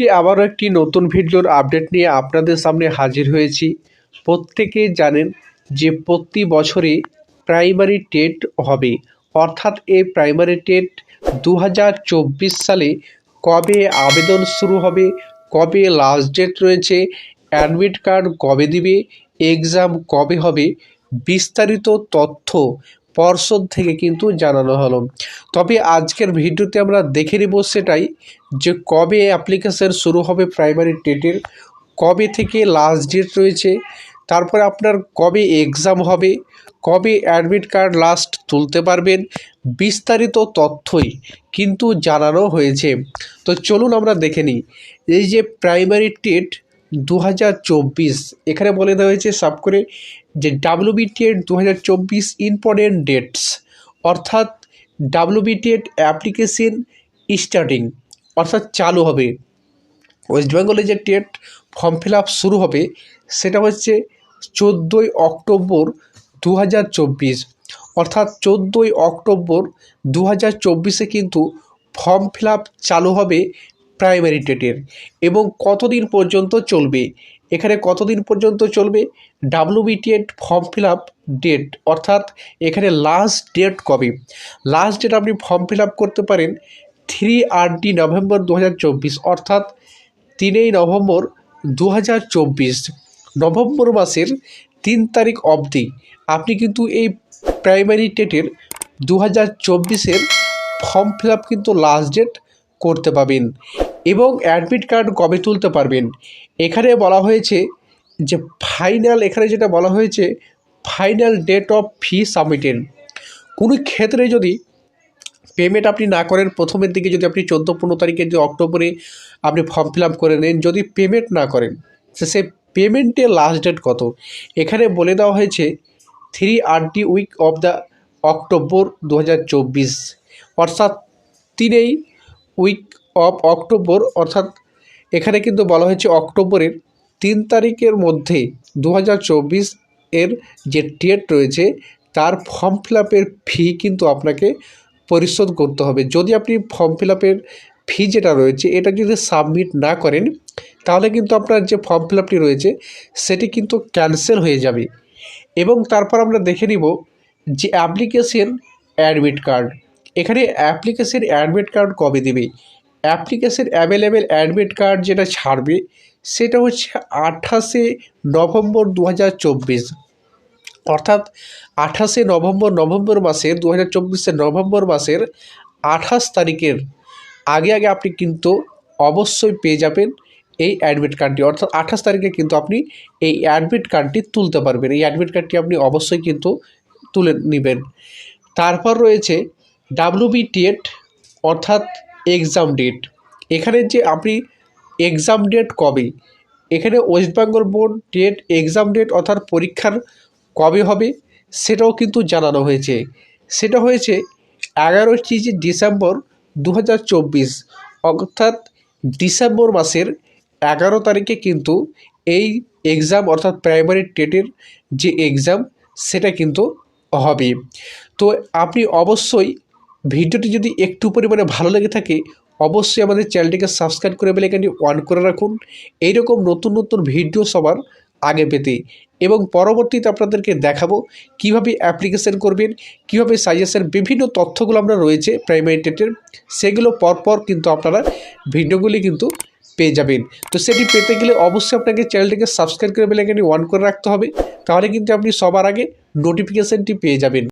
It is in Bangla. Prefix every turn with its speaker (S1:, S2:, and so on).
S1: আজকে আবারও একটি নতুন ভিডিওর আপডেট নিয়ে আপনাদের সামনে হাজির হয়েছি। প্রত্যেকে জানেন যে প্রতি বছরে প্রাইমারি টেট হবে। অর্থাৎ এই প্রাইমারি টেট দু হাজার চব্বিশ সালে কবে আবেদন শুরু হবে, কবে লাস্ট ডেট রয়েছে, অ্যাডমিট কার্ড কবে দিবে, এক্সাম কবে হবে, বিস্তারিত তথ্য পর্ষদ থেকে কিন্তু জানানো হলো। তবে আজকের ভিডিওতে আমরা দেখে নেব সেটাই যে কবে অ্যাপ্লিকেশন শুরু হবে প্রাইমারি টেটের কবে থেকে লাস্ট ডেট রয়েছে, তারপরে আপনার কবে এক্সাম হবে, কবে অ্যাডমিট কার্ড লাস্ট তুলতে পারবেন, বিস্তারিত তথ্যই কিন্তু জানানো হয়েছে। তো চলুন আমরা দেখে নিই। এই যে প্রাইমারি টেট দু হাজার চব্বিশ। এখানে বলে দেওয়া হয়েছে সব করে যে ডাব্লিউবি টেট দু হাজার চব্বিশ ইম্পর্টেন্ট ডেটস অর্থাৎ ডাব্লিউবি টেট অ্যাপ্লিকেশন স্টার্টিং অর্থাৎ চালু হবে। ওয়েস্ট বেঙ্গলে যে টেট ফর্ম ফিল আপ শুরু হবে, সেটা হচ্ছে চোদ্দোই অক্টোবর দু হাজার চব্বিশ। অর্থাৎ চোদ্দোই অক্টোবর দু হাজার চব্বিশে কিন্তু ফর্ম ফিল আপ চালু হবে প্রাইমারি টেটের এবং কতদিন পর্যন্ত চলবে? এখানে কতদিন পর্যন্ত চলবে? WB TET form fill up date অর্থাৎ এখানে লাস্ট ডেট কবে? লাস্ট ডেট আপনি ফর্ম ফিল আপ করতে পারেন থ্রি আর ডি নভেম্বর দু হাজার চব্বিশ, অর্থাৎ তিনই নভেম্বর দু হাজার চব্বিশ। নভেম্বর মাসের তিন তারিখ অবধি আপনি কিন্তু এই প্রাইমারি টেটের দু হাজার ফর্ম ফিল আপ কিন্তু লাস্ট ডেট করতে পাবেন। এবং অ্যাডমিট কার্ড কবে তুলতে পারবেন? এখানে বলা হয়েছে যে ফাইনাল, এখানে যেটা বলা হয়েছে, final date of fee submitted. কোনো ক্ষেত্রে যদি পেমেন্ট আপনি না করেন, প্রথমের দিকে যদি আপনি চোদ্দ পনেরো তারিখে যদি অক্টোবরে আপনি ফর্ম ফিল আপ করে নেন, যদি পেমেন্ট না করেন, সে পেমেন্টের লাস্ট ডেট কত? এখানে বলে দেওয়া হয়েছে, three D week of the October দু হাজার চব্বিশ। অর্থাৎ তিনেই উইক অফ অক্টোবর, অর্থাৎ এখানে কিন্তু বলা হয়েছে অক্টোবরের তিন তারিখের মধ্যে দু হাজার চব্বিশ এর যে ডেট রয়েছে, তার ফর্ম ফিল ফি কিন্তু আপনাকে পরিশোধ করতে হবে। যদি আপনি ফর্ম ফিল ফি যেটা রয়েছে, এটা যদি সাবমিট না করেন, তাহলে কিন্তু আপনার যে ফর্ম ফিল রয়েছে, সেটি কিন্তু ক্যান্সেল হয়ে যাবে। এবং তারপর আমরা দেখে নিব যে অ্যাপ্লিকেশন অ্যাডমিট কার্ড এখানে অ্যাপ্লিকেশন অ্যাডমিট কার্ড কবে দেবে? অ্যাপ্লিকেশন অ্যাভেলেবেল অ্যাডমিট কার্ড যেটা ছাড়বে, সেটা হচ্ছে আঠাশে নভেম্বর দু হাজার চব্বিশ। অর্থাৎ আঠাশে নভেম্বর নভেম্বর মাসের দু হাজার নভেম্বর মাসের আঠাশ তারিখের আগে আগে আপনি কিন্তু অবশ্যই পেয়ে যাবেন এই অ্যাডমিট কার্ডটি। অর্থাৎ আঠাশ তারিখে কিন্তু আপনি এই অ্যাডমিট কার্ডটি তুলতে পারবেন। এই অ্যাডমিট কার্ডটি আপনি অবশ্যই কিন্তু তুলে নেবেন। তারপর রয়েছে ডাব্লিউবি টেট অর্থাৎ এক্সাম ডেট এখানে যে আপনি এক্সাম ডেট কবে, এখানে West Bengal board date exam date অর্থাৎ পরীক্ষার কবে হবে, সেটাও কিন্তু জানানো হয়েছে। সেটা হয়েছে এগারোটি ডিসেম্বর দু হাজার চব্বিশ, অর্থাৎ ডিসেম্বর মাসের এগারো তারিখে কিন্তু এই এক্সাম অর্থাৎ প্রাইমারি টেটের যে এক্সাম সেটা কিন্তু হবে। তো আপনি অবশ্যই ভিডিওটি যদি একটু পরিমাণে ভালো লেগে থাকে, অবশ্যই আমাদের চ্যানেলটিকে সাবস্ক্রাইব করে বেলাইকানটি অন করে রাখুন। এইরকম নতুন নতুন ভিডিও সবার আগে পেতে এবং পরবর্তীতে আপনাদেরকে দেখাবো কীভাবে অ্যাপ্লিকেশন করবেন, কীভাবে সাজেশন বিভিন্ন তথ্যগুলো আমরা রয়েছে প্রাইমারি টেটের সেগুলো পরপর কিন্তু আপনারা ভিডিওগুলি কিন্তু পেয়ে যাবেন। তো সেটি পেতে গেলে অবশ্যই আপনাকে চ্যানেলটিকে সাবস্ক্রাইব করে বেলাইকানটি অন করে রাখতে হবে, তাহলে কিন্তু আপনি সবার আগে নোটিফিকেশানটি পেয়ে যাবেন।